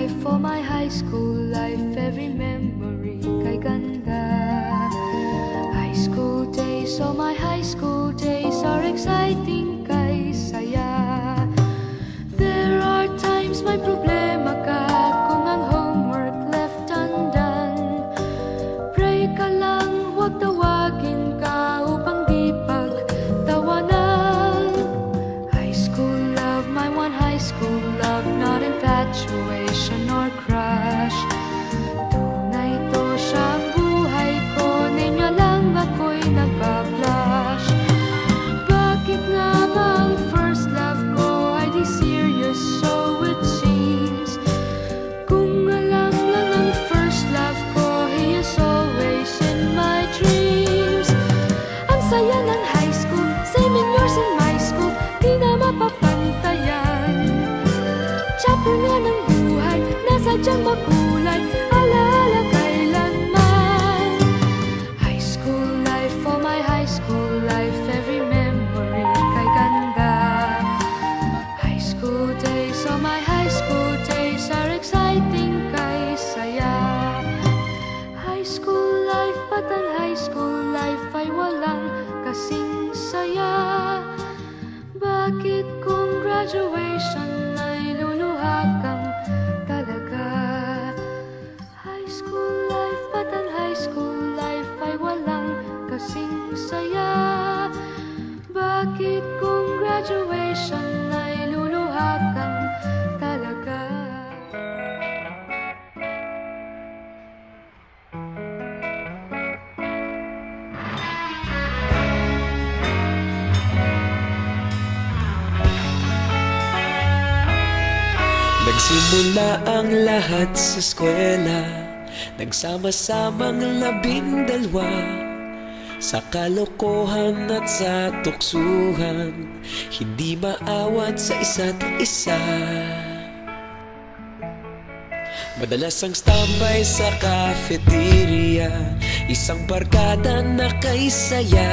life for my high school life every memory kay ganda. High school days so my high school days are exciting High school life, ba't ang high school life Ay walang kasing saya. Bakit kung graduation Nagsimula ang lahat sa eskwela. Nagsama-samang labing dalwa Sa kalokohan at sa tuksuhan Hindi maawat sa isa't isa. Madalas ang standby sa cafeteria Isang barkada na kay saya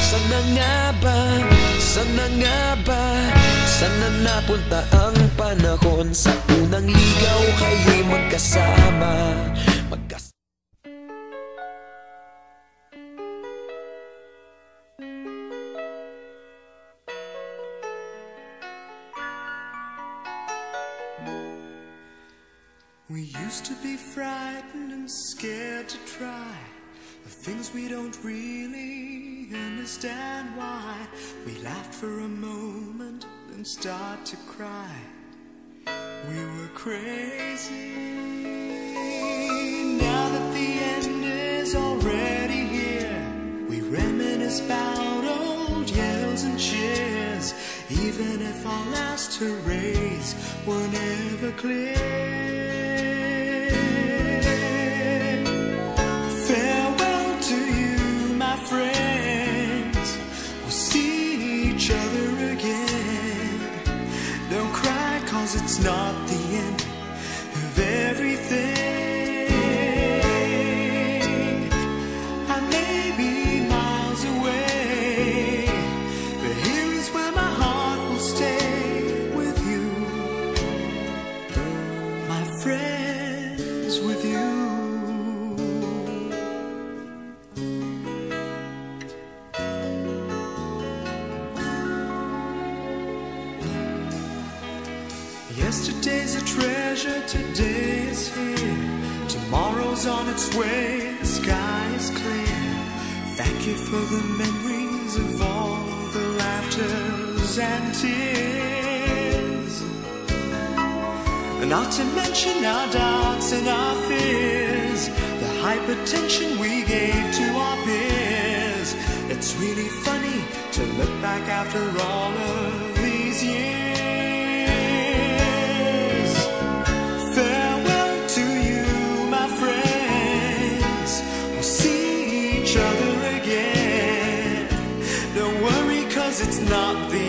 sana nga ba, sana nga ba Sana napunta ang panahon Sa unang ligaw kayo'y magkasama Magkas We used to be frightened and scared to try the things we don't really understand why. We laughed for a moment, then start to cry. We were crazy. Now that the end is already here, we reminisce about old yells and cheers. Even if our last hurrays were never clear. It's not the end of everything. Yesterday's a treasure, today is here. Tomorrow's on its way, the sky is clear. Thank you for the memories of all the laughters and tears. Not to mention our doubts and our fears, the hypertension we gave to our peers. It's really funny to look back after all it's not the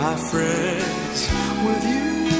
my friends with you.